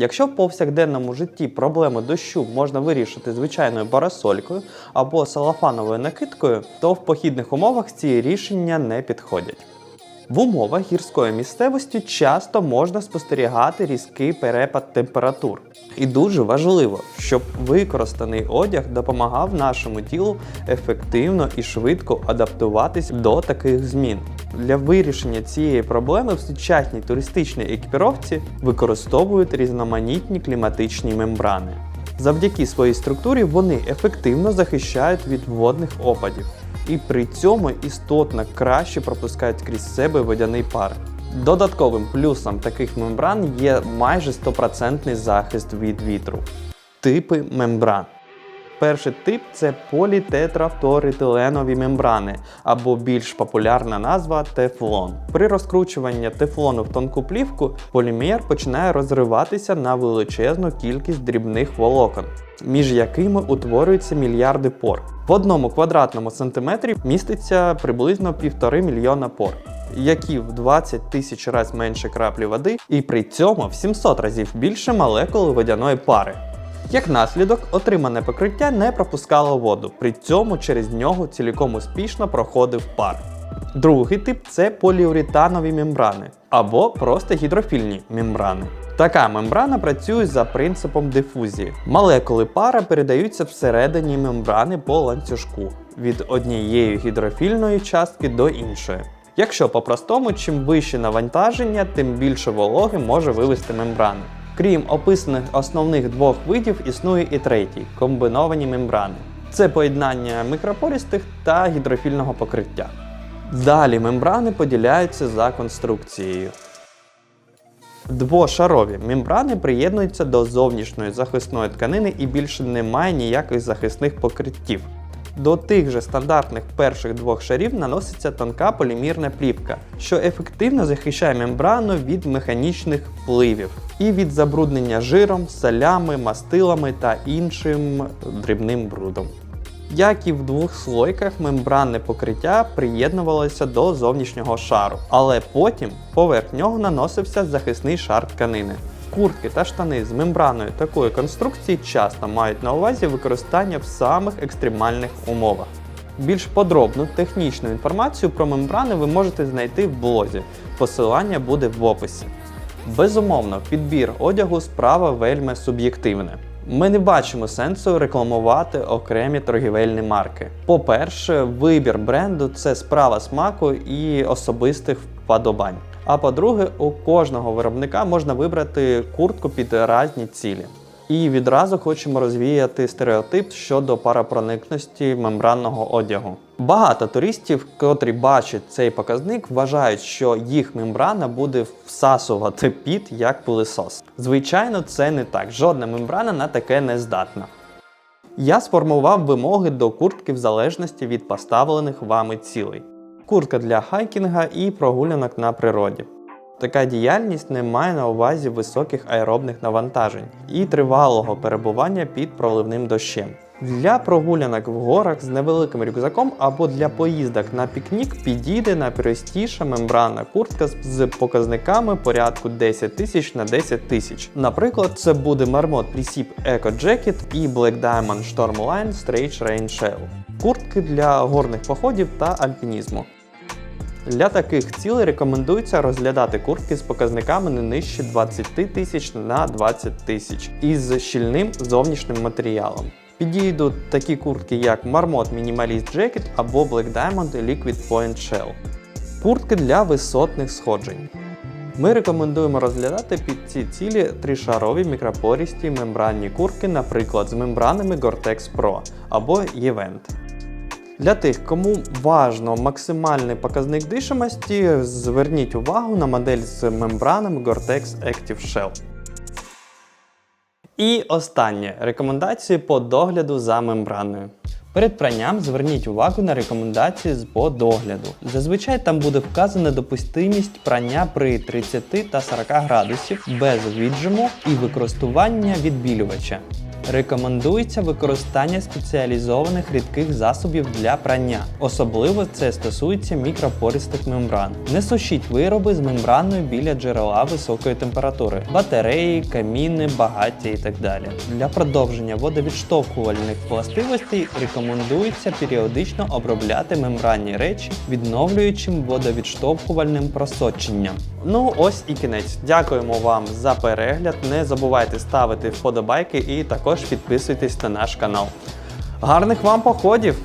Якщо в повсякденному житті проблему дощу можна вирішити звичайною парасолькою або салафановою накидкою, то в похідних умовах ці рішення не підходять. В умовах гірської місцевості часто можна спостерігати різкий перепад температур. І дуже важливо, щоб використаний одяг допомагав нашому тілу ефективно і швидко адаптуватись до таких змін. Для вирішення цієї проблеми в сучасній туристичній екіпіровці використовують різноманітні кліматичні мембрани. Завдяки своїй структурі вони ефективно захищають від водних опадів і при цьому істотно краще пропускають крізь себе водяний пар. Додатковим плюсом таких мембран є майже 100% захист від вітру. Типи мембран. Перший тип це політетрафторетиленові мембрани, або більш популярна назва тефлон. При розкручуванні тефлону в тонку плівку полімер починає розриватися на величезну кількість дрібних волокон, між якими утворюються мільярди пор. В одному квадратному сантиметрі міститься приблизно півтори мільйона пор. Які в 20 тисяч разів менше краплі води, і при цьому в 700 разів більше молекул водяної пари. Як наслідок, отримане покриття не пропускало воду, при цьому через нього цілком успішно проходив пар. Другий тип це поліуретанові мембрани або просто гідрофільні мембрани. Така мембрана працює за принципом дифузії. Молекули пара передаються всередині мембрани по ланцюжку від однієї гідрофільної частки до іншої. Якщо по-простому, чим вище навантаження, тим більше вологи може вивести мембрани. Крім описаних основних двох видів, існує і третій комбиновані мембрани. Це поєднання мікропористих та гідрофільного покриття. Далі мембрани поділяються за конструкцією. Двошарові мембрани приєднуються до зовнішньої захисної тканини і більше немає ніяких захисних покриттів. До тих же стандартних перших двох шарів наноситься тонка полімірна плівка, що ефективно захищає мембрану від механічних впливів і від забруднення жиром, солями, мастилами та іншим дрібним брудом. Як і в двох слойках, мембранне покриття приєднувалося до зовнішнього шару, але потім поверх нього наносився захисний шар тканини. Куртки та штани з мембраною такої конструкції часто мають на увазі використання в самих екстремальних умовах. Більш подробну технічну інформацію про мембрани ви можете знайти в блозі. Посилання буде в описі. Безумовно, підбір одягу справа вельми суб'єктивне. Ми не бачимо сенсу рекламувати окремі торгівельні марки. По-перше, вибір бренду це справа смаку і особистих вподобань. А по-друге, у кожного виробника можна вибрати куртку під різні цілі. І відразу хочемо розвіяти стереотип щодо парапроникності мембранного одягу. Багато туристів, котрі бачать цей показник, вважають, що їх мембрана буде всасувати піт як пилисос. Звичайно, це не так. Жодна мембрана на таке не здатна. Я сформував вимоги до куртки в залежності від поставлених вами цілей. Куртка для хайкінга і прогулянок на природі. Така діяльність не має на увазі високих аеробних навантажень і тривалого перебування під проливним дощем. Для прогулянок в горах з невеликим рюкзаком або для поїздок на пікнік підійде найпростіша мембранна куртка з показниками порядку 10 тисяч на 10 тисяч. Наприклад, це буде Marmot Precip Eco Jacket і Black Diamond Stormline Stretch Rain Shell. Куртки для горних походів та альпінізму. Для таких цілей рекомендується розглядати куртки з показниками не нижче 20 тисяч на 20 тисяч із щільним зовнішнім матеріалом. Підійдуть такі куртки, як Marmot Minimalist Jacket або Black Diamond Liquid Point Shell. Куртки для висотних сходжень. Ми рекомендуємо розглядати під ці цілі тришарові мікропорісті мембранні куртки, наприклад, з мембранами Gore-Tex Pro або Event. Для тих, кому важно максимальний показник дишимості, зверніть увагу на модель з мембранами Gore-Tex Active Shell. І останнє рекомендації по догляду за мембраною. Перед пранням зверніть увагу на рекомендації з по догляду. Зазвичай там буде вказана допустимість прання при 30 та 40 градусів без віджиму і використання відбілювача. Рекомендується використання спеціалізованих рідких засобів для прання. Особливо це стосується мікропористих мембран. Не сушіть вироби з мембраною біля джерела високої температури, батареї, каміни, багаття і так далі. Для продовження водовідштовхувальних властивостей рекомендується періодично обробляти мембранні речі відновлюючим водовідштовхувальним просоченням. Ну ось і кінець. Дякуємо вам за перегляд. Не забувайте ставити вподобайки і також підписуйтесь на наш канал. Гарних вам походів!